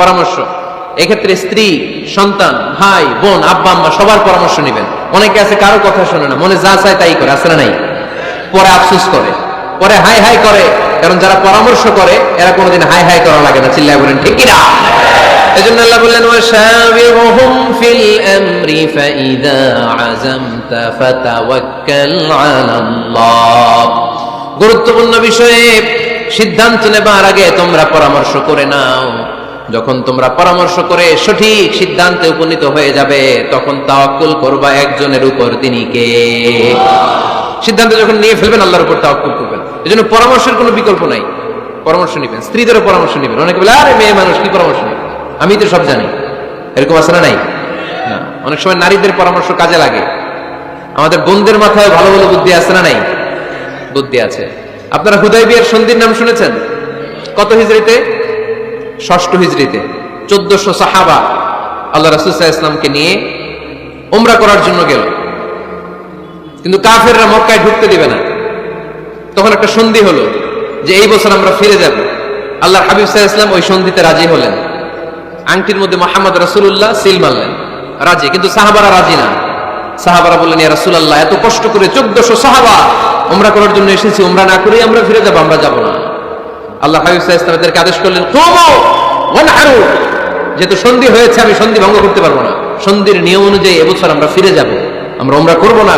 পরামর্শ। এক্ষেত্রে স্ত্রী, সন্তান, ভাই, বোন, আব্বা, আম্মা সবার পরামর্শ নেবেন। অনেকে আছে কারও কথা শোনে না, মনে যা চায় তাই করে আসলে নাই? পরে আফসোস করে, পরে হাই হাই করে, কারণ যারা পরামর্শ করে, এরা কোনোদিন হাই হাই করা লাগে না, চিল্লায় বলেন, ঠিক কিনা? এজন্য আল্লাহ বললেন ওয়াশাবিরহুম ফিল আমরি ফাইদা আযামতা ফাতাওয়াক্কাল আলাল্লাহ। গুরুত্বপূর্ণ বিষয়ে সিদ্ধান্ত নেবার আগে তোমরা পরামর্শ করে নাও। যখন তোমরা পরামর্শ করে সঠিক সিদ্ধান্তে উপনীত হয়ে যাবে, তখন তাওয়াক্কুল করবা একজনের উপর তিনি কে? সিদ্ধান্ত যখন নিয়ে ফেলবেন, আল্লাহর উপর তাওয়াক্কুল করবেন। এজন্য পরামর্শের কোনো বিকল্প নাই। পরামর্শ নেবেন, স্ত্রীদেরও পরামর্শ নেবেন। অনেকে বলে, আরে, মেয়ে মানুষ, কি পরামর্শ নেবে আমি তো সব জানি। এরকম আছে না নাই? অনেক সময় নারীদের পরামর্শ কাজে লাগে। আমাদের বোনদের মাথায় ভালো ভালো বুদ্ধি আছে না নাই? বুদ্ধি আছে। আপনারা হুদাই বিয়ের সন্ধির নাম শুনেছেন? কত হিজড়িতে? ষষ্ঠ হিজড়িতে, চোদ্দশো সাহাবা আল্লাহ রাসুসাহ ইসলামকে নিয়ে ওমরা করার জন্য গেল। কিন্তু কাফেররা মক্কায় ঢুকতে দিবে না। তখন একটা সন্ধি হলো যে এই বছর আমরা ফিরে যাব। আল্লাহ হাবিব সাহা ইসলাম ওই সন্ধিতে রাজি হলেন। আংটির মধ্যে মোহাম্মদ রাসুল্লাহ সিল মারলেন। রাজি, কিন্তু সাহাবারা রাজি না। সাহাবারা বললেন, ইয়া রাসূলুল্লাহ, এত কষ্ট করে চোদ্দশো সাহাবা ওমরা করার জন্য এসেছি ওমরা না করেই আমরা ফিরে যাব, আমরা যাব না। আল্লাহ হাবিব সাহা এদেরকে আদেশ করলেন যেহেতু সন্ধি হয়েছে, আমি সন্ধি ভঙ্গ করতে পারব না। সন্ধির নিয়ম অনুযায়ী এবছর আমরা ফিরে যাব। আমরা ওমরা করব না।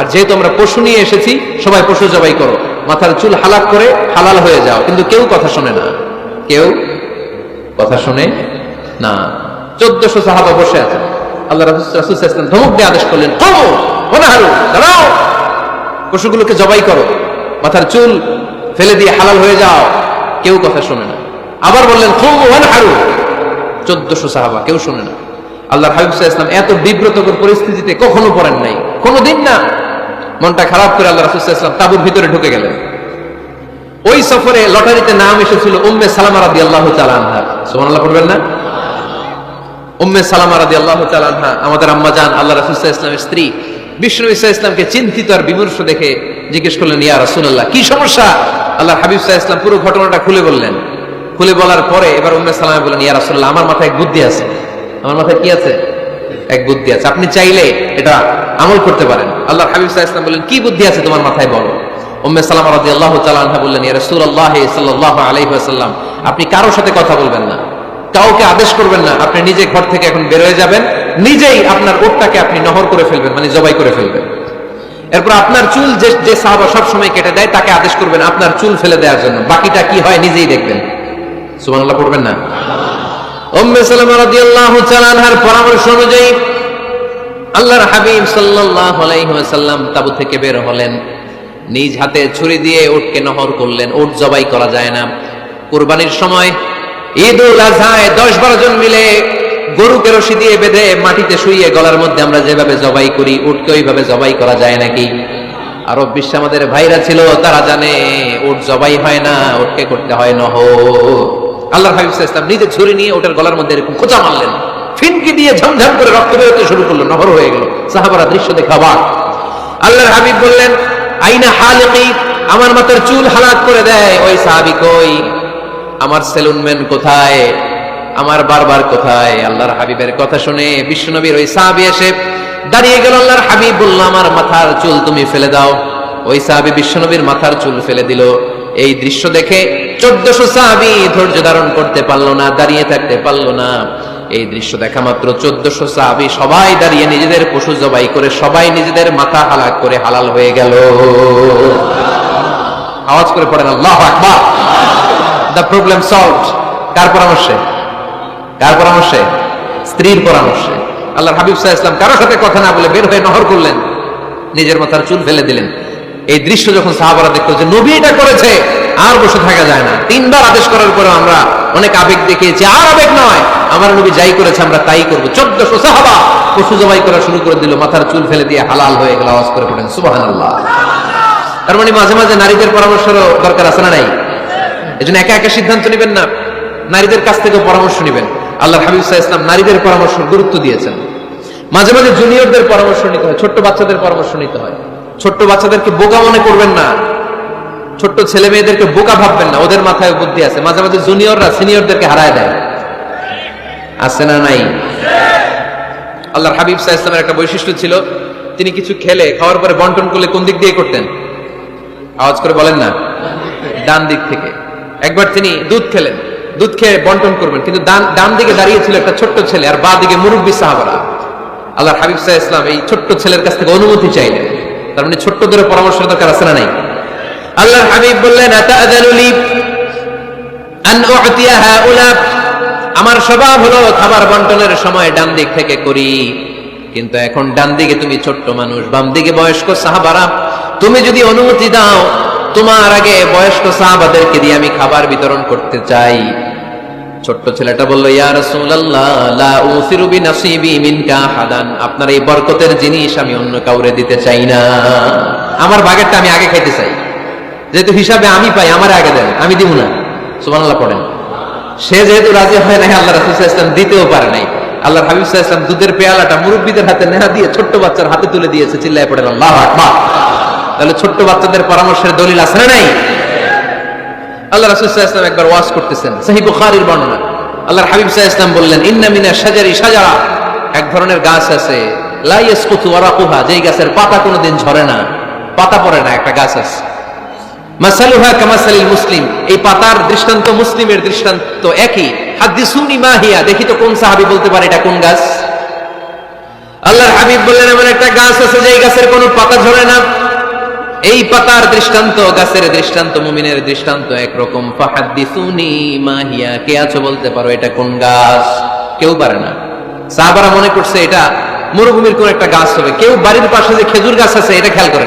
আর যেহেতু আমরা পশু নিয়ে এসেছি, সবাই পশু জবাই করো। মাথার চুল হালাক করে হালাল হয়ে যাও। কিন্তু কেউ কথা শোনে না। কেউ কথা শুনে না। চোদ্দশো সাহাবা বসে আছে। আল্লাহ ধমক দিয়ে আদেশ করলেন পশুগুলোকে জবাই করো। মাথার চুল ফেলে দিয়ে হালাল হয়ে যাও। কেউ কথা শোনে না। আবার বললেন হারু চোদ্দশো সাহাবা, কেউ শোনে না। আল্লাহ হাবিব ইসলাম এত বিব্রতকর পরিস্থিতিতে কখনো পড়েন নাই। কোনোদিন না। মনটা খারাপ করে আল্লাহ রাসুল ইসলাম তাবুর ভিতরে ঢুকে গেলেন। ওই সফরে লটারিতে নাম এসেছিল উম্মে সালামা রাদি আল্লাহ চালানহা সোমান আল্লাহ পড়বেন না? উম্মে সালামা রাদি আল্লাহ চালানহা আমাদের আম্মা জান আল্লাহ রাসুল ইসলামের স্ত্রী। বিষ্ণু ইসা ইসলামকে চিন্তিত আর বিমর্ষ দেখে জিজ্ঞেস করলেন, ইয়া রাসুল্লাহ কি সমস্যা? আল্লাহ হাবিব সাহা ইসলাম পুরো ঘটনাটা খুলে বললেন। খুলে বলার পরে এবার উম্মে সালামে বললেন, ইয়া রাসুল্লাহ আমার মাথায় এক বুদ্ধি আছে। আমার মাথায় কি আছে? এক বুদ্ধি আছে। আপনি চাইলে এটা আমল করতে পারেন। আল্লাহ হাবিব সাহা ইসলাম বললেন, কি বুদ্ধি আছে তোমার মাথায় বলো? উম্মে সালামা রাদি আল্লাহ তালানহা বললেন, ইয়া রাসূলুল্লাহ সাল্লাল্লাহু আলাইহি ওয়াসাল্লাম, আপনি কারোর সাথে কথা বলবেন না। কাউকে আদেশ করবেন না। আপনি নিজে ঘর থেকে এখন বের হয়ে যাবেন। নিজেই আপনার ওটটাকে আপনি নহর করে ফেলবেন মানে জবাই করে ফেলবেন। এরপর আপনার চুল যে যে সাহাবা সব সময় কেটে দেয়, তাকে আদেশ করবেন আপনার চুল ফেলে দেওয়ার জন্য। বাকিটা কি হয় নিজেই দেখবেন। সুবহানাল্লাহ, পড়বেন না? আনহার পরামর্শ অনুযায়ী আল্লাহর তাবু থেকে বের হলেন। নিজ হাতে ছুরি দিয়ে নহর করলেন। জবাই করা যায় না। কুরবানির সময় ঈদ উল আজহায় দশ বারো জন মিলে গরুকে রশি দিয়ে বেঁধে মাটিতে শুইয়ে গলার মধ্যে আমরা যেভাবে জবাই করি, উটকে ওইভাবে জবাই করা যায় নাকি? আরব বিশ্বে আমাদের ভাইরা ছিল, তারা জানে, উট জবাই হয় না, উটকে করতে হয় নহ। আল্লাহ হাবিব ইসলাম নিজে ছুরি নিয়ে ওটার গলার মধ্যে এরকম খোঁচা মারলেন। ফিনকি দিয়ে ঝমঝম করে রক্ত বেরোতে শুরু করল, নহর হয়ে গেল। সাহাবারা দৃশ্য দেখে অবাক। আল্লাহর হাবিব বললেন, আইনা হালিকি, আমার মাথার চুল হালাত করে দেয়। ওই সাহাবি কই? আমার সেলুনম্যান কোথায়? আমার বারবার কোথায় আল্লাহর হাবিবের কথা শুনে বিশ্বনবীর ওই সাহাবি এসে দাঁড়িয়ে গেল, আল্লাহর হাবিব বলল আমার মাথার চুল তুমি ফেলে দাও। ওই সাহাবি বিশ্বনবীর মাথার চুল ফেলে দিল। এই দৃশ্য দেখে চোদ্দশো সাহাবি ধৈর্য ধারণ করতে পারল না, দাঁড়িয়ে থাকতে পারল না। এই দৃশ্য দেখা মাত্র চোদ্দশো সাহাবি সবাই দাঁড়িয়ে নিজেদের পশু জবাই করে, সবাই নিজেদের মাথা হালাক করে হালাল হয়ে গেল। আওয়াজ করে পড়েন, আল্লাহ আকবার! দ্য প্রবলেম সলভড কার পরামর্শে কার পরামর্শে? স্ত্রীর পরামর্শে। আল্লাহ হাবিব সাহা ইসলাম কারোর সাথে কথা না বলে বের হয়ে নহর করলেন। নিজের মাথার চুল ফেলে দিলেন। এই দৃশ্য যখন সাহাবারা দেখল যে নবী এটা করেছে, আর বসে থাকা যায় না। তিনবার আদেশ করার পরে আমরা অনেক আবেগ দেখিয়েছি, আর আবেগ নয়। আমার নবী যাই করেছে, আমরা তাই করব। চোদ্দশো সাহাবা পশু জবাই করা শুরু করে দিল, মাথার চুল ফেলে দিয়ে হালাল হয়ে গেল, আওয়াজ করে পড়েন সুবাহান আল্লাহ তার মানে মাঝে মাঝে নারীদের পরামর্শেরও দরকার আছে না নাই? এই জন্য একা একা সিদ্ধান্ত নেবেন না। নারীদের কাছ থেকে পরামর্শ নেবেন। আল্লাহ হাবিব সাহা ইসলাম নারীদের পরামর্শ গুরুত্ব দিয়েছেন। মাঝে মাঝে জুনিয়রদের পরামর্শ নিতে হয়, ছোট্ট বাচ্চাদের পরামর্শ নিতে হয়। ছোট্ট বাচ্চাদেরকে বোকা মনে করবেন না। ছোট্ট ছেলে মেয়েদেরকে বোকা ভাববেন না, ওদের মাথায় বুদ্ধি আছে। মাঝে মাঝে জুনিয়ররা সিনিয়রদেরকে হারায় দেয়। আছে না নাই? আল্লাহর হাবিব সাহা ইসলামের একটা বৈশিষ্ট্য ছিল, তিনি কিছু খেলে খাওয়ার পরে বন্টন করলে কোন দিক দিয়ে করতেন? আওয়াজ করে বলেন না? ডান দিক থেকে। একবার তিনি দুধ খেলেন। দুধ খেয়ে বন্টন করবেন। কিন্তু ডান দিকে দাঁড়িয়ে ছিল একটা ছোট্ট ছেলে আর বা দিকে মুরব্বী সাহাবারা। আল্লাহর হাবিব সাহা ইসলাম এই ছোট্ট ছেলের কাছ থেকে অনুমতি চাইলেন। তার মানে ছোট্ট ধরে পরামর্শের দরকার আছে না নাই? আল্লাহর হাবিব বললেন আমার স্বভাব হলো খাবার বন্টনের সময় ডান দিক থেকে করি। কিন্তু এখন ডান দিকে তুমি ছোট্ট মানুষ, বাম দিকে বয়স্ক সাহাবারা, তুমি যদি অনুমতি দাও, তোমার আগে বয়স্ক সাহাবাদেরকে দিয়ে আমি খাবার বিতরণ করতে চাই। ছোট্ট ছেলেটা বলল আপনার এই বরকতের জিনিস আমি অন্য কাউরে দিতে চাই না। আমার ভাগেরটা আমি আগে খাইতে চাই। যেহেতু হিসাবে আমি পাই, আমার আগে দেন, আমি দিব না। সুবহানাল্লাহ পড়েন। সে যেহেতু রাজি হয় নাই, আল্লাহ রাসূল দিতেও পারে নাই। আল্লাহর হাবিব ওয়াসাল্লাম দুধের পেয়ালাটা মুরব্বীদের হাতে নেহা দিয়ে ছোট্ট বাচ্চার হাতে তুলে দিয়েছে, চিল্লায় পড়েন আল্লাহু তাহলে ছোট্ট বাচ্চাদের পরামর্শের দলিল আছে না নাই? আল্লাহ রাসূল ওয়াসাল্লাম একবার ওয়াজ করতেছেন, সহিহ বুখারীর বর্ণনা। আল্লাহর হাবিব ওয়াসাল্লাম বললেন, ইন্না মিনা শাজারি শাজারা। এক ধরনের গাছ আছে, লা ইয়াসকুতু ওয়ারাকুহা, যেই গাছের পাতা কোনোদিন ঝরে না, পাতা পড়ে না, একটা গাছ আছে। মুসলিম। এই পাতার দৃষ্টান্ত মুসলিমের দৃষ্টান্ত একই। হাদিসুনি মাহিয়া, দেখি তো কোন সাহাবী বলতে পারে এটা কোন গাছ? আল্লাহর হাবিব বললেন, এমন একটা গাছ আছে যে গাছের কোনো পাতা ঝরে না। এই পাতার দৃষ্টান্ত, গাছের দৃষ্টান্ত, মুমিনের দৃষ্টান্ত একরকম। মাহিয়া, কে আছো বলতে পারো এটা কোন গাছ? কেউ পারে না। সাহাবারা মনে করছে এটা মরুভূমির কোন একটা গাছ হবে। কেউ বাড়ির পাশে যে খেজুর গাছ আছে, এটা খেয়াল করে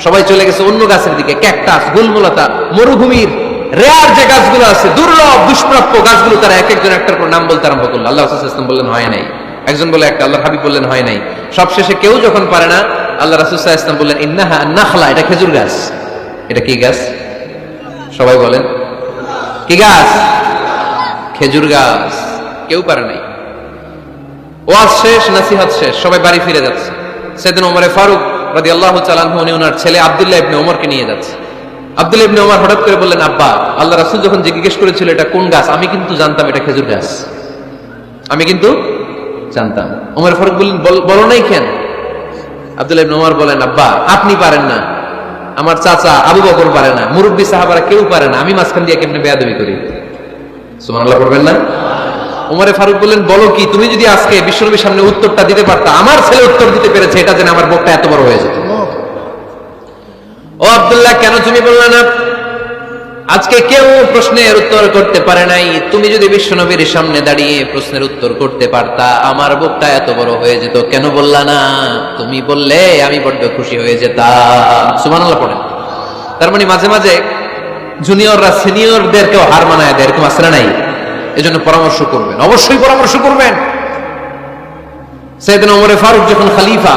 সবাই চলে গেছে অন্য গাছের দিকে, ক্যাকটাস, গুলমুলতা, মরুভূমির রেয়ার যে গাছগুলো আছে, দুর্লভ, দুষ্প্রাপ্য গাছগুলো তারা এক একজন একটার পর নাম বলতে আরম্ভ করল। আল্লাহ ইসলাম বললেন, হয় নাই। একজন বলে, একটা আল্লাহ হাবিব বললেন, হয় নাই। সবশেষে কেউ যখন পারে না, আল্লাহ রাসুসাহ ইসলাম বললেন, ইন্নাহা নাখলা। এটা খেজুর গাছ। এটা কি গাছ? সবাই বলেন। কি গাছ? খেজুর গাছ। কেউ পারে নাই। ওয়াজ শেষ, নাসিহাত শেষ, সবাই বাড়ি ফিরে যাচ্ছে। সেদিন ওমরে ফারুক রাদি আল্লাহ ওনার ছেলে আবদুল্লাহ ইবনে ওমরকে নিয়ে যাচ্ছে। আবদুল্লাহ ইবনে ওমর হঠাৎ করে বললেন, আব্বা, আল্লাহ রাসূল যখন জিজ্ঞেস করেছিল এটা কোন গাছ, আমি কিন্তু জানতাম এটা খেজুর গাছ। আমি কিন্তু জানতাম। ওমর বললেন, বলো নাই কেন? আবদুল্লাহ ইবনে ওমর বলেন, আব্বা, আপনি পারেন না। আমার চাচা আবু বকর পারে না। মুরব্বী সাহাবারা কেউ পারে না। আমি মাঝখান দিয়ে কেমনে বেয়াদবি করি? সুবহানাল্লাহ করবেন না? উমরে ফারুক বললেন, বলো কি, তুমি যদি আজকে বিশ্বনবীর সামনে উত্তরটা দিতে পারতা, আমার ছেলে উত্তর দিতে পেরেছে, এটা যেন আমার বুকটা এত বড় হয়ে যেত। ও আব্দুল্লাহ, কেন তুমি বললে না? আজকে কেউ প্রশ্নের উত্তর করতে পারে নাই। তুমি যদি বিশ্বনবীর সামনে দাঁড়িয়ে প্রশ্নের উত্তর করতে পারতা, আমার বুকটা এত বড় হয়ে যেত। কেন বললা না? তুমি বললে, আমি বড্ড খুশি হয়ে যেতাম। সুবহানাল্লাহ পড়েন। তার মানে মাঝে মাঝে জুনিয়ররা সিনিয়রদেরকেও হার মানায় দেয়, এরকম না নাই? এজন্য পরামর্শ করবেন। অবশ্যই পরামর্শ করবেন। সেদিন ওমরে ফারুক যখন খালিফা,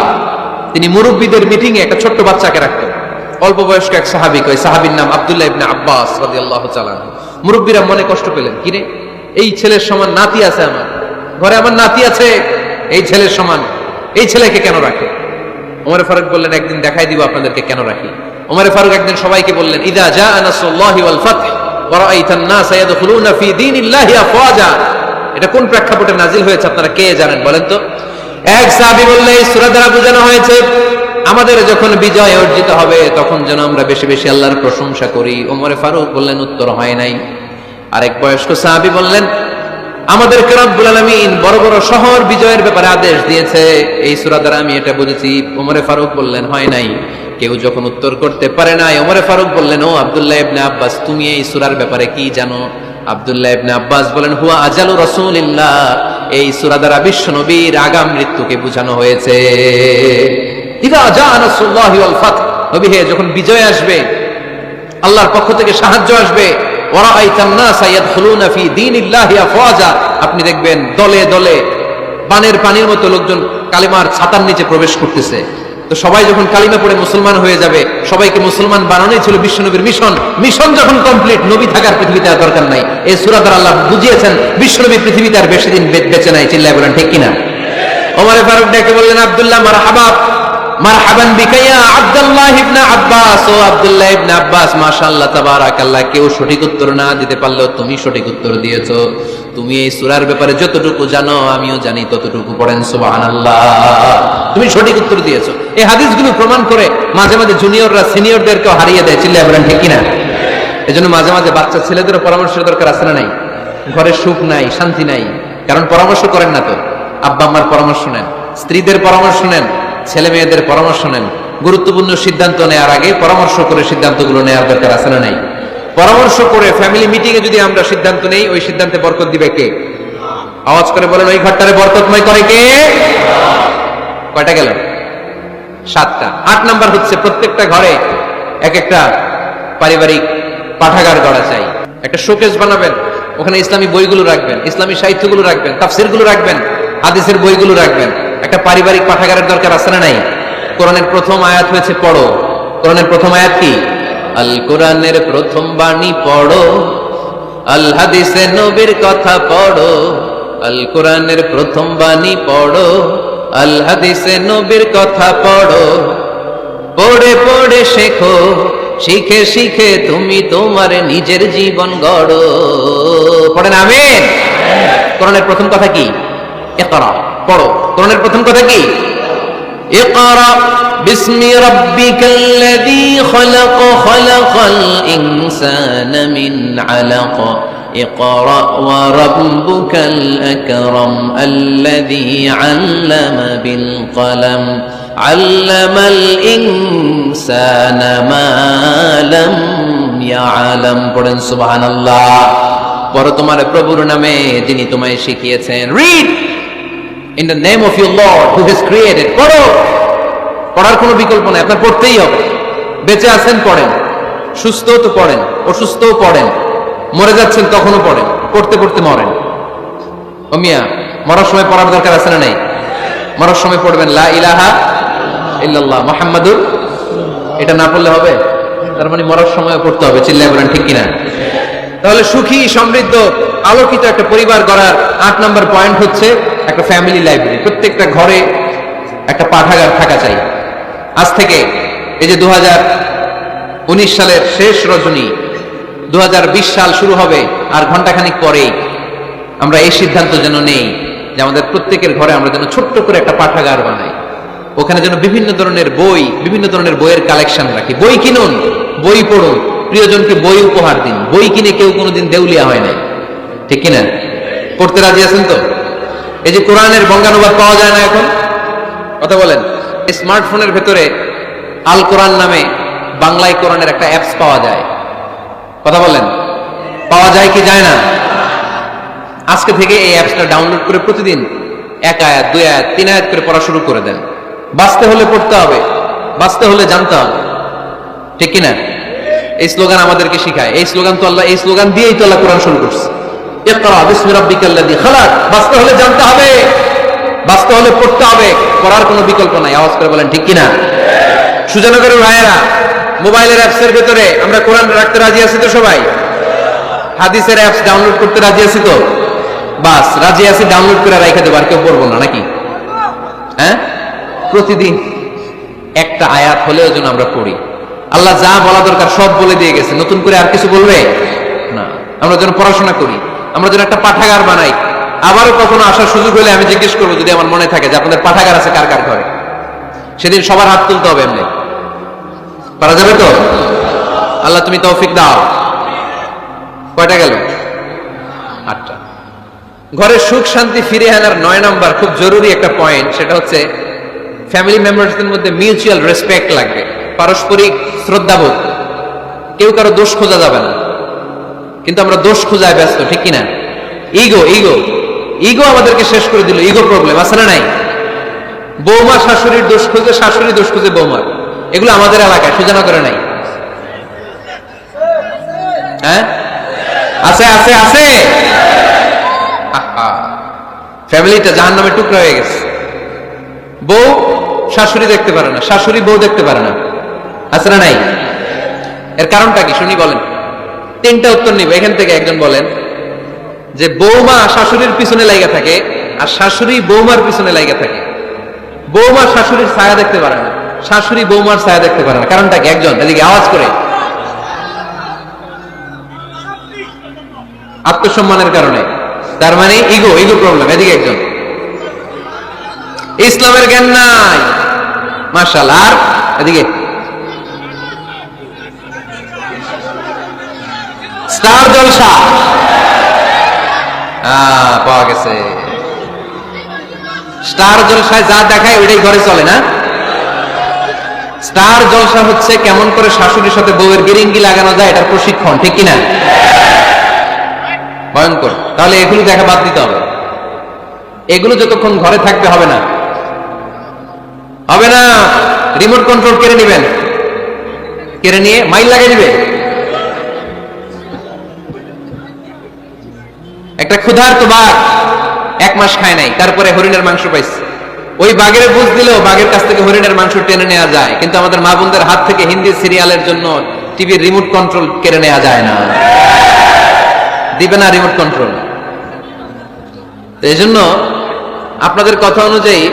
তিনি মুরব্বীদের মিটিং এ একটা ছোট্ট বাচ্চাকে রাখতেন অল্প বয়স্ক এক সাহাবিক ওই সাহাবির নাম আব্দুল্লাহ ইবনে আব্বাস রাদিয়াল্লাহু তাআলা মুরব্বীরা মনে কষ্ট পেলেন কিরে এই ছেলের সমান নাতি আছে আমার। ঘরে আমার নাতি আছে। এই ছেলের সমান। এই ছেলেকে কেন রাখে? ওমরে ফারুক বললেন, একদিন দেখাই দিব আপনাদেরকে কেন রাখি। ওমরে ফারুক একদিন সবাইকে বললেন, ইদা জা নাসরুল্লাহি ওয়াল ফাতহ। কোন প্রেক্ষাপটে নাজিল হয়েছে আপনারা কে জানেন বলেন তো? এক সাহাবী বললে, এই সূরা দ্বারা বোঝানো হয়েছে, আমাদের যখন বিজয় অর্জিত হবে, তখন যেন আমরা বেশি বেশি আল্লাহর প্রশংসা করি। ওমরে ফারুক বললেন, উত্তর হয় নাই। আরেক বয়স্ক সাহাবি বললেন আমাদের রব্বুল আলামিন বড় বড় শহর বিজয়ের ব্যাপারে আদেশ দিয়েছে। এই সূরা দ্বারা আমি এটা বুঝেছি। ওমরে ফারুক বললেন, হয় নাই। কেউ যখন উত্তর করতে পারে নাই। ওমরে ফারুক বললেন, ও আব্দুল্লাহ ইবনে আব্বাস, তুমি এই সূরার ব্যাপারে কি জানো? আব্দুল্লাহ ইবনে আব্বাস বলেন, হুয়া আজালু রাসূলিল্লাহ। এই সূরা দ্বারা বিশ্ব নবীর আগাম মৃত্যুকে বোঝানো হয়েছে। ইদা হে, যখন বিজয় আসবে, আল্লাহর পক্ষ থেকে সাহায্য আসবে আপনি দেখবেন দলে দলে বানের পানির মতো লোকজন কালিমার ছাতার নিচে প্রবেশ করতেছে। তো সবাই যখন কালিমা পড়ে মুসলমান হয়ে যাবে, সবাইকে মুসলমান বানানোই ছিল বিশ্বনবীর মিশন। মিশন যখন কমপ্লিট, নবী থাকার পৃথিবীতে আর দরকার নাই। এই সূরা দ্বারা আল্লাহ বুঝিয়েছেন, বিশ্বনবী পৃথিবীতে আর বেশি দিন বেঁচে নাই, চিল্লায় বলেন, ঠিক কিনা? ওমরে ফারুক ডেকে বললেন, আব্দুল্লাহ, মারহাবা। মারহাবান বিকা ইয়া আব্দুল্লাহ ইবনে আব্বাস। ও আব্দুল্লাহ ইবনে আব্বাস, মাশাআল্লাহ, তাবারাকাল্লাহ, কেউ সঠিক উত্তর না দিতে পারলেও তুমি সঠিক উত্তর দিয়েছ। তুমি এই সূরার ব্যাপারে যতটুকু জানো, আমিও জানি ততটুকু পড়েন, সুবহানাল্লাহ। তুমি সঠিক উত্তর দিয়েছ। এই হাদিসগুলো প্রমাণ করে মাঝে মাঝে জুনিয়ররা হারিয়ে দেয়। চিল্লায় বলেন, ঠিক কিনা? এজন্য মাঝে মাঝে বাচ্চা ছেলেদেরও পরামর্শের দরকার আছে না নাই? ঘরে সুখ নাই, শান্তি নাই। কারণ পরামর্শ করেন না তো। আব্বা আম্মার পরামর্শ নেন, স্ত্রীদের পরামর্শ নেন। ছেলে মেয়েদের পরামর্শ নেন। গুরুত্বপূর্ণ সিদ্ধান্ত নেওয়ার আগে পরামর্শ করে সিদ্ধান্তগুলো নেওয়ার দরকার আছে না নাই? পরামর্শ করে ফ্যামিলি মিটিং এ যদি আমরা সিদ্ধান্ত নেই, ওই সিদ্ধান্তে বরকত দিবে কে? আওয়াজ করে বলেন, ওই ঘরটারে বরকতময় করে কে? কয়টা গেল? সাতটা। আট নাম্বার হচ্ছে প্রত্যেকটা ঘরে এক একটা পারিবারিক পাঠাগার গড়া চাই। একটা শোকেস বানাবেন। ওখানে ইসলামী বইগুলো রাখবেন, ইসলামী সাহিত্যগুলো রাখবেন তাফসিরগুলো রাখবেন, হাদিসের বইগুলো রাখবেন। একটা পারিবারিক পাঠাগারের দরকার আছে না নাই? কোরআনের প্রথম আয়াত হয়েছে পড়ো। কোরআনের প্রথম আয়াত কি? আল কোরআনের প্রথম বাণী পড়ো। আল হাদিসে নবীর কথা পড়ো। আল কোরআনের প্রথম বাণী পড়ো। আল হাদিসে নবীর কথা পড়ো। পড়ে পড়ে শেখো। শিখে শিখে তুমি তোমার নিজের জীবন গড়ো। পড়েন, আমিন। কোরআনের প্রথম কথা কি? ইকরা। পড়ো কোরআনের প্রথম কথা কি اقرأ باسم ربك الذي خلق خلق الإنسان من علق اقرأ وربك الأكرم الذي علم بالقلم علم الإنسان ما لم يعلم পড়েন সুবহান আল্লাহ পড়ো তোমার প্রভুর নামে যিনি তোমায় শিখিয়েছেন read in the name of your lord who has created পড়ো পড়ার কোনো বিকল্প নাই। আপনার পড়তেই হবে। বেঁচে আছেন, পড়েন। সুস্থ তো পড়েন। অসুস্থও পড়েন। মরে যাচ্ছেন, তখনও পড়েন। পড়তে পড়তে মরেন। ও মিয়া, মরার সময় পড়ার দরকার আছে না নাই? মরার সময় পড়বেন। লা ইলাহা ইল্লাল্লাহ। মুহাম্মাদুর এটা না পড়লে হবে? তার মানে মরার সময় পড়তে হবে। চিল্লায় বলেন, ঠিক কিনা? তাহলে সুখী, সমৃদ্ধ, আলোকিত একটা পরিবার গড়ার আট নম্বর পয়েন্ট হচ্ছে একটা ফ্যামিলি লাইব্রেরি প্রত্যেকটা ঘরে একটা পাঠাগার থাকা চাই। আজ থেকে এই যে দু উনিশ সালের শেষ রজনী দু হাজার বিশ সাল শুরু হবে, আর ঘন্টাখানিক পরেই আমরা এই সিদ্ধান্ত যেন নেই যে আমাদের প্রত্যেকের ঘরে আমরা যেন ছোট্ট করে একটা পাঠাগার বানাই। ওখানে যেন বিভিন্ন ধরনের বই, বিভিন্ন ধরনের বইয়ের কালেকশন রাখি। বই কিনুন, বই পড়ুন, প্রিয়জনকে বই উপহার দিন। বই কিনে কেউ কোনোদিন দেউলিয়া হয় নাই। ঠিক কিনা? পড়তে রাজি আছেন তো? এই যে কোরআনের বঙ্গানুবাদ পাওয়া যায় না এখন? কথা বলেন। স্মার্টফোনের ভেতরে আল কোরআন নামে বাংলায় কোরআনের একটা অ্যাপস পাওয়া যায়। কথা বলেন। পাওয়া যায় কি যায় না? আজকে থেকে এই অ্যাপসটা ডাউনলোড করে প্রতিদিন এক আয়াত, দুই আয়াত, তিন আয়াত করে পড়া শুরু করে দেন। বাঁচতে হলে পড়তে হবে। বাঁচতে হলে জানতে হবে। ঠিক কিনা? এই স্লোগান আমাদেরকে শিখায়। এই স্লোগান তো আল্লাহ এই স্লোগান দিয়েই তো আল্লাহ কোরআন শুরু করছে। ইকরা হলে জানতে হবে। বাঁচতে হলে পড়তে হবে। পড়ার কোনো বিকল্প নাই। আওয়াজ করে বলেন, ঠিক কিনা? সুজানগরের ভাইয়েরা, মোবাইলের অ্যাপস এর ভেতরে আমরা কোরআন রাখতে রাজি আছি তো সবাই? হাদিসের অ্যাপস ডাউনলোড করতে রাজি আছি তো? বাস, রাজি আছি ডাউনলোড করে রাইখে দেবো। আর কেউ পড়ব না, নাকি? হ্যাঁ? প্রতিদিন একটা আয়াত হলেও যেন আমরা পড়ি। আল্লাহ যা বলা দরকার সব বলে দিয়ে গেছে। নতুন করে আর কিছু বলবে? না। আমরা যেন পড়াশোনা করি। আমরা যেন একটা পাঠাগার বানাই। আবারও কখনো আসার সুযোগ হলে আমি জিজ্ঞেস করব, যদি আমার মনে থাকে যে আপনাদের পাঠাগার আছে কার কার ঘরে? সেদিন সবার হাত তুলতে হবে এমনি। পারা যাবে তো? আল্লাহ তুমি তৌফিক দাও। কয়টা গেল? আটটা। ঘরের সুখ শান্তি ফিরে আনার নয় নম্বর খুব জরুরি একটা পয়েন্ট সেটা হচ্ছে ফ্যামিলি মেম্বারসদের মধ্যে মিউচুয়াল রেসপেক্ট লাগবে। পারস্পরিক শ্রদ্ধাবোধ। কেউ কারও দোষ খোঁজা যাবে না। কিন্তু আমরা দোষ খোঁজায় ব্যস্ত, ঠিক কিনা? ইগো ইগো ইগো আমাদেরকে শেষ করে দিল ইগো প্রবলেম আছে না নাই? বৌমা শাশুড়ির দোষ খুঁজে, শাশুড়ি দোষ খুঁজে বৌমার। এগুলো আমাদের এলাকায় সুজানা করে নাই? হ্যাঁ? আছে আছে আছে! ফ্যামিলিটা জাহান নামে টুকরা হয়ে গেছে। বউ শাশুড়ি দেখতে পারে না, শাশুড়ি বউ দেখতে পারে না। আছে না নাই? এর কারণটা কি? শুনি বলেন। তিনটা উত্তর নিব। এখান থেকে একজন বলেন যে বৌমা শাশুড়ির পিছনে লাইগা থাকে আর শাশুড়ি বৌমার পিছনে লাইগা থাকে। বৌমা শাশুড়ির ছায়া দেখতে পারে না, শাশুড়ি বৌমার ছায়া দেখতে পারে না। কারণটা কি? একজন, এদিকে আওয়াজ করে। আত্মসম্মানের কারণে। তার মানে ইগো ইগো প্রবলেম এদিকে একজন। ইসলামের জ্ঞান নাই। মার্শাল আর এদিকে স্টার জলসা। পাওয়া গেছে। স্টার জলসায় যা দেখায় ওইটাই ঘরে চলে না? স্টার জলসা হচ্ছে কেমন করে শাশুড়ির সাথে বউয়ের গিরিঙ্গি লাগানো যায় এটার প্রশিক্ষণ, ঠিক কিনা? ভয়ঙ্কর। তাহলে এগুলো দেখা বাদ দিতে হবে। এগুলো যতক্ষণ ঘরে থাকবে হবে না। হবে না। রিমোট কন্ট্রোল কেড়ে নেবেন। কেড়ে নিয়ে মাইল লাগিয়ে দিবে। একটা ক্ষুধার্ত বাঘ এক মাস খায় নাই, তারপরে হরিণের মাংস পাইছে। ওই বাঘের বুঝ দিলেও বাঘের কাছ থেকে হরিণের মাংস টেনে নেওয়া যায়, কিন্তু আমাদের মা বোনদের হাত থেকে হিন্দি সিরিয়ালের জন্য টিভির রিমোট কন্ট্রোল কেড়ে নেওয়া যায় না। দিবে না রিমোট কন্ট্রোল। এই জন্য আপনাদের কথা অনুযায়ী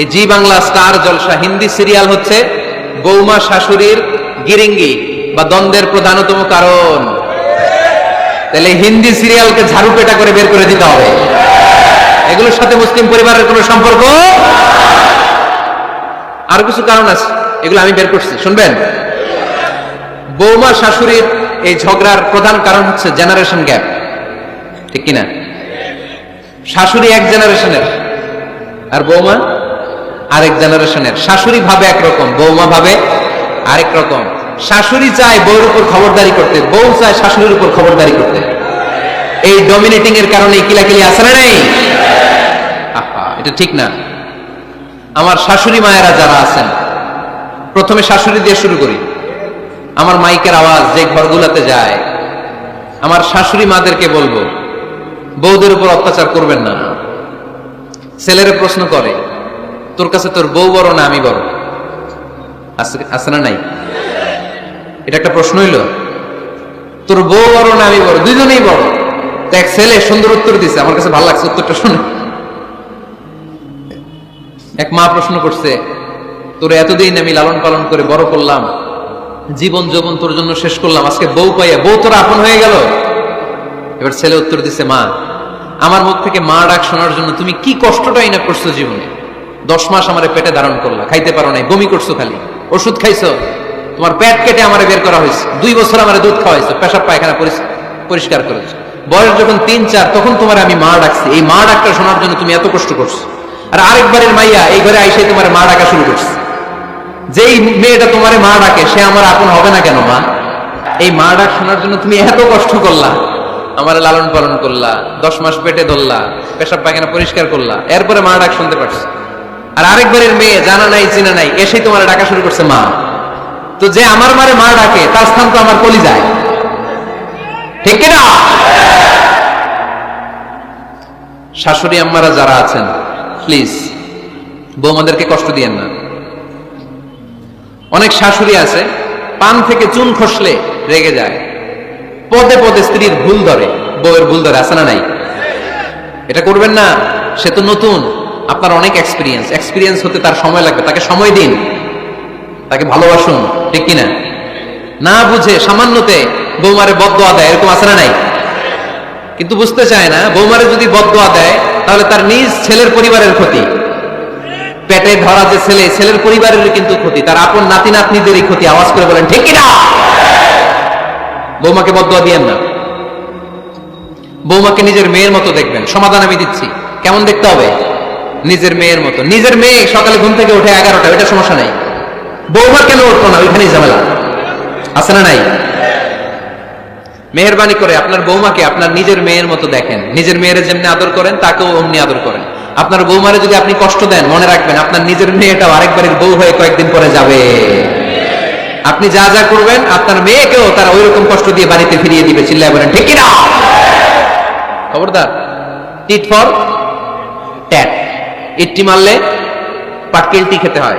এই Zee Bangla Star Jalsha Hindi serial হচ্ছে বৌমা শাশুড়ির গিরিঙ্গি বা দ্বন্দ্বের প্রধানতম কারণ। তাহলে হিন্দি সিরিয়ালকে ঝাড়ু পেটা করে বের করে দিতে হবে। এগুলোর সাথে মুসলিম পরিবারের কোনো সম্পর্ক? আর কিছু কারণ আছে, এগুলো আমি বের করছি, শুনবেন? বৌমা শাশুড়ির এই ঝগড়ার প্রধান কারণ হচ্ছে জেনারেশন গ্যাপ ঠিক কিনা? শাশুড়ি এক জেনারেশনের আর বৌমা আরেক জেনারেশনের শাশুড়ি ভাবে একরকম, বৌমা ভাবে আরেক রকম। শাশুড়ি চায় বউর উপর খবরদারি করতে, বউ চায় শাশুড়ির উপর খবরদারি করতে। এই ডমিনেটিং এর কারণে কিলাকিলি আসে না নেই? এটা ঠিক না। আমার শাশুড়ি মায়েরা যারা আছেন, প্রথমে শাশুড়ি দিয়ে শুরু করি। আমার মাইকের আওয়াজ যে ঘরগুলোতে যায়, আমার শাশুড়ি মাদেরকে বলব, বউদের উপর অত্যাচার করবেন না। ছেলেরা প্রশ্ন করে, তোর কাছে তোর বউ বড় না আমি বড়? আছে- না নাই? এটা একটা প্রশ্ন হইল। তোর বউ বড় না আমি বড়? দুইজনেই বড়। তো এক ছেলে সুন্দর উত্তর দিছে। আমার কাছে ভালো লাগছে উত্তরটা শুনে। এক মা প্রশ্ন করছে, তোর এতদিন আমি লালন পালন করে বড় করলাম, জীবন যৌবন তোর জন্য শেষ করলাম, আজকে বউ পাইয়া, বউ তোর আপন হয়ে গেল? এবার ছেলে উত্তর দিছে, মা, আমার মুখ থেকে মা ডাক শোনার জন্য তুমি কি কষ্টটাই না করছ জীবনে? দশ মাস আমার পেটে ধারণ করলা, খাইতে পারো নাই, বমি করছ খালি। ওষুধ খাইছো তোমার পেট কেটে আমার বের করা হয়েছে। দুই বছর আমার দুধ খাওয়াইছো, পেশাব পায়খানা পরিষ্কার করেছ। বয়স যখন তিন, চার, তখন তোমার আমি মা ডাকছি। এই মা ডাকটা শোনার জন্য তুমি এত কষ্ট করছ। আর আরেকবারের মাইয়া এই ঘরে আইসে তোমার মা ডাকা শুরু করছে। যেই মেয়েটা তোমারে মা ডাকে, সে আমার আপন হবে না কেন, মা? এই মা ডাক শোনার জন্য তুমি এত কষ্ট করলা। আমার লালন পালন করলা, দশ মাস পেটে ধরলা, পেশাব পায়খানা পরিষ্কার করলা, এরপরে মা ডাক শুনতে পারছ। আর আরেকবারের মেয়ে জানা নাই, চিনা নাই, এসেই তোমার ডাকা শুরু করছে মা। তো যে আমার মারে মা ডাকে, তার স্থান তো আমার কলি যায় ঠিক কিনা? শাশুড়ি আম্মারা যারা আছেন প্লিজ বৌমাদেরকে কষ্ট দিয়েন না। অনেক শাশুড়ি আছে, পান থেকে চুন খসলে রেগে যায়। পদে পদে স্ত্রীর ভুল ধরে, বউয়ের ভুল ধরে, আছে না নাই? এটা করবেন না, সে তো নতুন, আপনার অনেক এক্সপিরিয়েন্স এক্সপিরিয়েন্স হতে তার সময় লাগবে, তাকে সময় দিন। তাকে ভালোবাসুন, ঠিক কিনা? না বুঝে সামান্যতে বৌমারে বদোয়া দেয়, এরকম আছে না নাই? কিন্তু বুঝতে চায় না, বৌমারে যদি বদোয়া দেয়, তাহলে তার নিজ ছেলের পরিবারের ক্ষতি। পেটে ধরা যে ছেলে, ছেলের পরিবারের কিন্তু ক্ষতি, তার আপন নাতি নাতনিদেরই ক্ষতি, আওয়াজ করে বলেন, ঠিক কিনা? বৌমাকে বদোয়া দিয়েন না। বৌমাকে নিজের মেয়ের মতো দেখবেন, সমাধান আমি দিচ্ছি। কেমন দেখতে হবে? নিজের মেয়ের মতো। নিজের মেয়ে সকালে ঘুম থেকে উঠে এগারোটা, এটা সমস্যা নাই। বৌমা কেন উঠল না? ওইখানেই ঝামেলা। আছে না নাই? মেহরবানি করে আপনার বৌমাকে আপনার নিজের মেয়ের মতো দেখেন। নিজের মেয়ের যেমনি আদর করেন, তাকেও অমনি আদর করেন। আপনার বৌমারে যদি আপনি কষ্ট দেন, মনে রাখবেন আপনার নিজের মেয়েটাও আরেকবারের বউ হয়ে কয়েকদিন পরে যাবে। আপনি যা যা করবেন, আপনার মেয়েকেও তারা ওই রকম কষ্ট দিয়ে বাড়িতে ফিরিয়ে দিবে, চিল্লায় বলেন, ঠিক কিনা? খবরদার টিট ফর ট্যাট ইটটি মারলে পাটকেলটি খেতে হয়।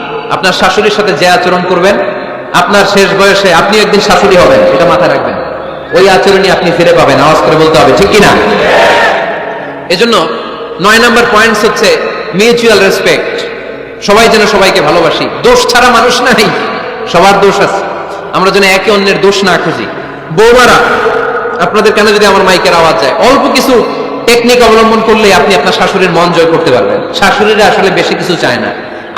আপনার শাশুড়ির সাথে যে আচরণ করবেন, আপনার শেষ বয়সে আপনি একদিন শাশুড়ি হবেন, এটা মাথায় রাখবেন। ওই আচরণই আপনি ফিরে পাবেন, আওয়াজ করে বলতে হবে, ঠিক কিনা? এজন্য নয় নম্বর পয়েন্টস হচ্ছে মিউচুয়াল রেসপেক্ট সবাই যেন সবাইকে ভালোবাসি। দোষ ছাড়া মানুষ নাই, সবার দোষ আছে। আমরা যেন একে অন্যের দোষ না খুঁজি। বৌমারা, আপনাদের কেন যদি আমার মাইকের আওয়াজ যায়, অল্প কিছু টেকনিক অবলম্বন করলে আপনি আপনার শাশুড়ির মন জয় করতে পারবেন। শাশুড়িরা আসলে বেশি কিছু চায় না।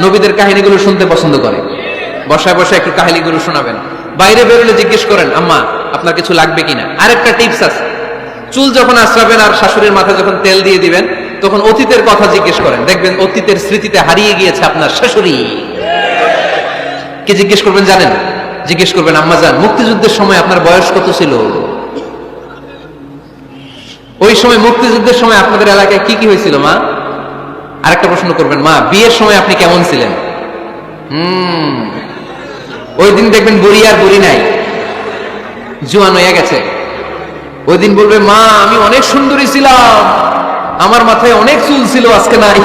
নবীদের কাহিনীগুলো শুনতে পছন্দ করে। বসায় বসায় একটু কাহিনীগুলো শোনাবেন। বাইরে বেরোলে জিজ্ঞেস করেন, আম্মা, আপনার কিছু লাগবে কিনা? আরেকটা টিপস আছে। চুল যখন আশ্রাবেন আর শাশুড়ির মাথায় যখন তেল দিয়ে দিবেন, তখন অতীতের কথা জিজ্ঞেস করেন। দেখবেন অতীতের স্মৃতিতে হারিয়ে গিয়েছে আপনার শাশুড়ি। কি জিজ্ঞেস করবেন জানেন? জিজ্ঞেস করবেন, আম্মা যান মুক্তিযুদ্ধের সময় আপনার বয়স কত ছিল? ওই সময় মুক্তিযুদ্ধের সময় আপনাদের এলাকায় কি কি হয়েছিল, মা? আরেকটা প্রশ্ন করবেন, মা, বিয়ের সময় আপনি কেমন ছিলেন? হুম, ওই দিন দেখবেন বুড়ি আর বুড়ি নাই, জুয়ান হয়ে গেছে। ওই দিন বলবে, মা, আমি অনেক সুন্দরী ছিলাম, আমার মাথায় অনেক চুল ছিল, আজকে নাই।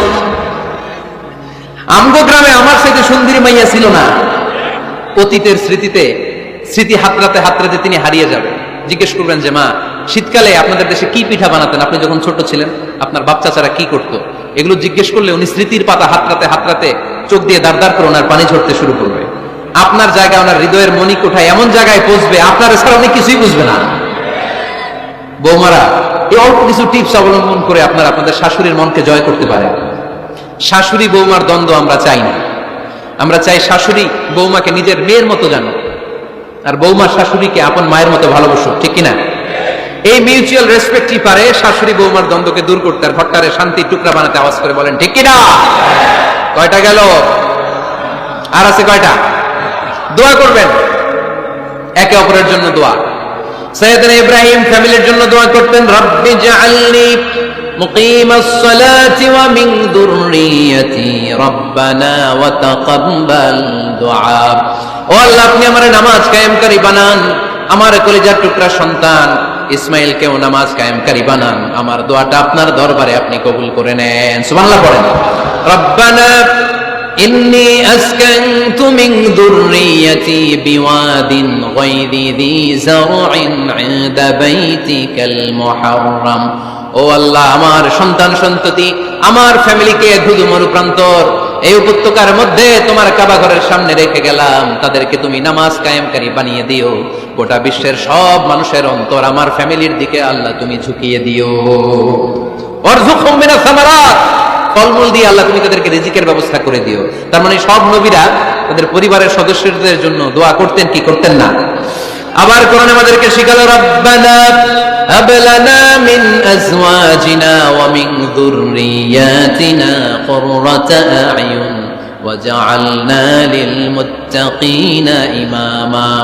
আমগো গ্রামে আমার সাথে সুন্দরী মাইয়া ছিল না। অতীতের স্মৃতিতে, স্মৃতি হাতরাতে হাতরাতে তিনি হারিয়ে যাবেন। জিজ্ঞেস করবেন যে, মা, শীতকালে আপনাদের দেশে কি পিঠা বানাতেন? আপনি যখন ছোট ছিলেন, আপনার বাচ্চা ছাড়া কি করতো? এগুলো জিজ্ঞেস করলে উনি স্মৃতির পাতা হাতরাতে হাতরাতে চোখ দিয়ে দাঁড় করে ওনার পানি ঝরতে শুরু করবে। আপনার জায়গায় ওনার হৃদয়ের মনি কোঠায় এমন জায়গায় পৌঁছবে, আপনার ছাড়া উনি কিছুই বুঝবে না। বৌমারা, এই অল্প কিছু টিপস অবলম্বন করে আপনারা আপনাদের শাশুড়ির মনকে জয় করতে পারেন। শাশুড়ি বৌমার দ্বন্দ্ব আমরা চাই না। আমরা চাই শাশুড়ি বৌমাকে নিজের মেয়ের মতো জানো আর বৌমা শাশুড়িকে আপন মায়ের মতো ভালোবাসো ঠিক কিনা? এই মিউচুয়াল রেসপেক্টই পারে শাশুড়ি বৌমার দ্বন্দ্বকে দূর করতে আর ভট্টারে শান্তি টুকরা বানাতে আওয়াজ করে বলেন, ঠিক কিনা? কয়টা গেল? আর আছে কয়টা? দোয়া করবেন। একে অপরের জন্য দোয়া। সৈয়দনা ইব্রাহিম ফ্যামিলির জন্য দোয়া করতেন, রব্বি জাআলনি মুকিমাস সালাতি ওয়া মিন যুররিয়াতি রব্বানা ওয়া তাকাব্বাল দুআ। ও আল্লাহ, আপনি আমার নামাজ কায়েমকারী বানান, আমার কলিজার টুকরা সন্তান। ইসমাইলকেও নামাজ কায়েমকারী বানান। আমার দোয়াটা আপনার দরবারে আপনি কবুল করে নেন। সুবহানাল্লাহ পড়েন। রব্বানা ইন্নি আসকান্তু মিন যুররিয়াতি বিওয়াদিন গায়রি যী যার'ইন ইনদা বাইতিকাল মুহাররাম। ও আল্লাহ, আমার সন্তান সন্ততি, আমার ফ্যামিলিকে ধুধুমরু প্রান্তর এই উপত্যকার মধ্যে তোমার কাবা ঘরের সামনে রেখে গেলাম। তাদেরকে তুমি নামাজ কায়েমকারী বানিয়ে দিও। গোটা বিশ্বের সব মানুষের অন্তর আমার ফ্যামিলির দিকে আল্লাহ তুমি ঝুঁকিয়ে দিও। ফলমূল দিয়ে আল্লাহ তুমি তাদেরকে রিজিকের ব্যবস্থা করে দিও। তার মানে সব নবীরা তাদের পরিবারের সদস্যদের জন্য দোয়া করতেন, কি করতেন না? আবার কোরআন আমাদেরকে শিখালো, রব্বানা هب لنا من أزواجنا ومن ذرياتنا قرة أعين وجعلنا للمتقين إماما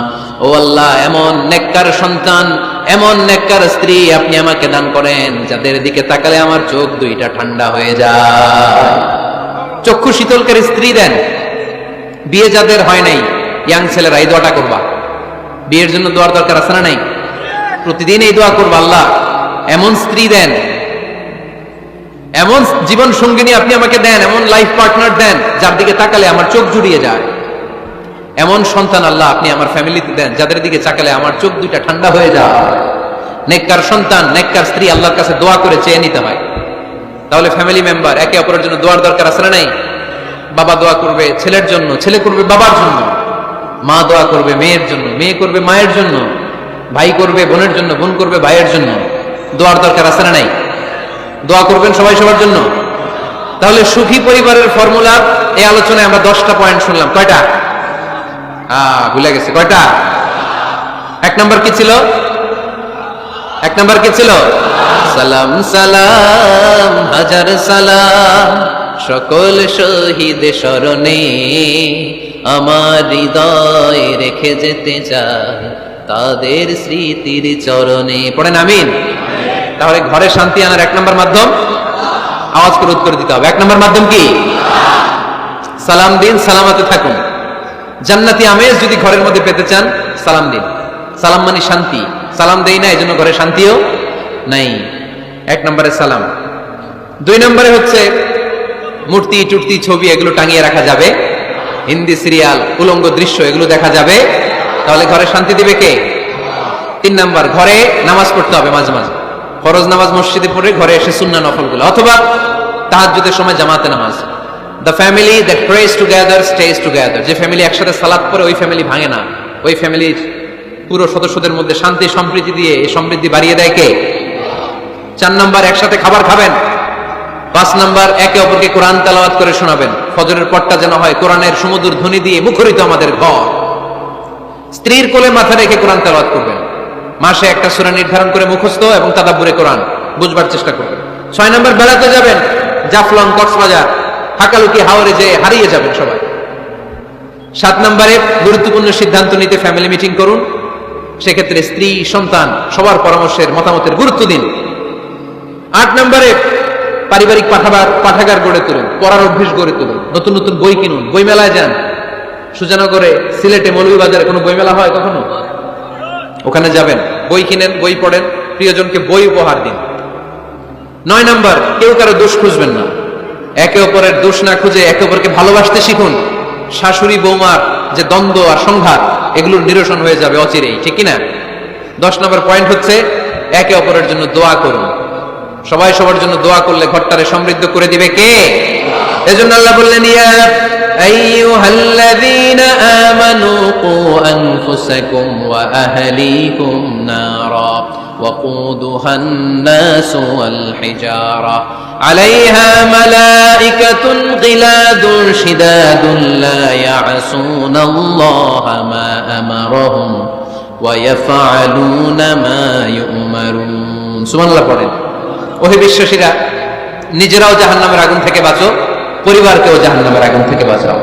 ও আল্লাহ এমন নেককার সন্তান এমন নেককার স্ত্রী আপনি আমাকে দান করেন যাদের দিকে তাকালে আমার চোখ দুইটা ঠান্ডা হয়ে যায় চক্ষু শীতলকারী স্ত্রী দেন বিয়ে যাদের হয় নাই ইয়াং ছেলেরা এই দোয়াটা করবা বিয়ের জন্য দোয়ার দরকার আছে না নাই প্রতিদিন এই দোয়া করব, আল্লাহ। এমন স্ত্রী দেন, এমন জীবন সঙ্গিনী আপনি আমাকে দেন, এমন লাইফ পার্টনার দেন, যার দিকে তাকালে আমার চোখ জুড়িয়ে যায়। এমন সন্তান আল্লাহ আপনি আমার ফ্যামিলিতে দেন, যাদের দিকে চাকালে আমার চোখ দুইটা ঠান্ডা হয়ে যায়। নেককার সন্তান, নেককার স্ত্রী আল্লাহর কাছে দোয়া করে চেয়ে নিতে হয়। তাহলে ফ্যামিলি মেম্বার একে অপরের জন্য দোয়ার দরকার আছে না নাই? বাবা দোয়া করবে ছেলের জন্য, ছেলে করবে বাবার জন্য। মা দোয়া করবে মেয়ের জন্য, মেয়ে করবে মায়ের জন্য। ভাই করবে, বোনের জন্য, বোন করবে, ভাইয়ের জন্য। দোয়ার দরকার আছে নাই? দোয়া করবেন সবাই সবার জন্য? তাহলে সুখী পরিবারের ফর্মুলা, এই আলোচনায় আমরা দশটা পয়েন্ট শুনলাম। কয়টা? ভুলে গেছে। কয়টা? এক নম্বর কি ছিল? এক নম্বর কি ছিল? সালাম সালাম, হাজার সালাম। সকল শহীদ স্মরণে আমার হৃদয় রেখে যেতে চাই। তাদের স্মৃতির চরণে। পড়েন আমিন? তাহলে ঘরে শান্তি আনার এক নম্বর মাধ্যম? আওয়াজ করে উত্তর দিতে হবে। এক নম্বর মাধ্যম কি? সালাম দিন, সালামাতে থাকুন। জান্নাতি আমেজ যদি ঘরের মধ্যে পেতে চান, সালাম দিন। সালাম মানে শান্তি। সালাম দেই না এই জন্য ঘরে শান্তিও নাই। এক নম্বরে সালাম। দুই নম্বরে হচ্ছে, মূর্তি টুর্তি ছবি, এগুলো টাঙিয়ে রাখা যাবে। হিন্দি সিরিয়াল, উলঙ্গ দৃশ্য, এগুলো দেখা যাবে। তাহলে ঘরে শান্তি দিবে কে? তিন নাম্বার, ঘরে নামাজ পড়তে হবে মাঝে মাঝে। ফরজ নামাজ মসজিদে পড়ে ঘরে এসে সুন্না নফলগুলো অথবা তাহাজ্জুদের সময় জামাতে নামাজ। The family that press together stage together যে ফ্যামিলি একসাথে সালাদ করে ওই ফ্যামিলি ভাঙে না। ওই ফ্যামিলির পুরো সদস্যদের মধ্যে শান্তি, সম্প্রীতি দিয়ে এই সমৃদ্ধি বাড়িয়ে দেয় কে? চার নাম্বার, একসাথে খাবার খাবেন। পাঁচ নাম্বার, একে অপরকে কোরআন তেলাওয়াত করে শোনাবেন। ফজরের পটটা যেন হয় কোরআনের সুমধুর ধ্বনি দিয়ে মুখরিত আমাদের ঘর। স্ত্রীর কোলে মাথা রেখে কোরআন তেলাওয়াত করবেন। মাসে একটা সূরা নির্ধারণ করে মুখস্থ এবং তাদাব্বুরে কোরআন বুঝবার চেষ্টা করবেন। ছয় নম্বর বেড়াতে যাবেন, জাফলং, কক্সবাজার, হাকালুকি হাওড়ে যে হারিয়ে যাবেন সবাই। সাত নম্বরে, গুরুত্বপূর্ণ সিদ্ধান্ত নিতে ফ্যামিলি মিটিং করুন। সেক্ষেত্রে স্ত্রী, সন্তান, সবার পরামর্শের, মতামতের গুরুত্ব দিন। আট নম্বরে, পারিবারিক পাঠাবার, পাঠাগার গড়ে তুলুন, পড়ার অভ্যেস গড়ে তুলুন, নতুন নতুন বই কিনুন বই মেলায় যান সুজানগরে সিলেটে মৌলভীবাজারে কোনো বই মেলা হয় কখনো? ওখানে যাবেন, বই কিনেন, বই পড়েন, প্রিয়জনকে বই উপহার দিন। নয় নাম্বার, কেউ কারও দোষ খুঁজবেন না। একে অপরের দোষ না খুঁজে একে অপরকে ভালোবাসতে শিখুন। শাশুড়ি, বৌমার যে দ্বন্দ্ব আর সংঘাত, এগুলোর নিরসন হয়ে যাবে অচিরেই, ঠিক কিনা? দশ নম্বর পয়েন্ট হচ্ছে, একে অপরের জন্য দোয়া করুন। সবাই সবার জন্য দোয়া করলে ঘরটারে সমৃদ্ধ করে দিবে কে? এজন্য আল্লাহ বললেন, ইয়া আইয়ুহাল্লাযীনা আমানু কু আনফুসাকুম ওয়া আহলিকুম নারা وقودها الناس والحجارة عليها ملائكة غلاد شداد لا يعصون الله ما أمرهم ويفعلون ما يؤمرون سبحان الله পড়েন ওহে বিশ্বাসীরা নিজেরাও জাহান্নামের আগুন থেকে বাঁচো পরিবারকেও জাহান্নামের আগুন থেকে বাঁচাও।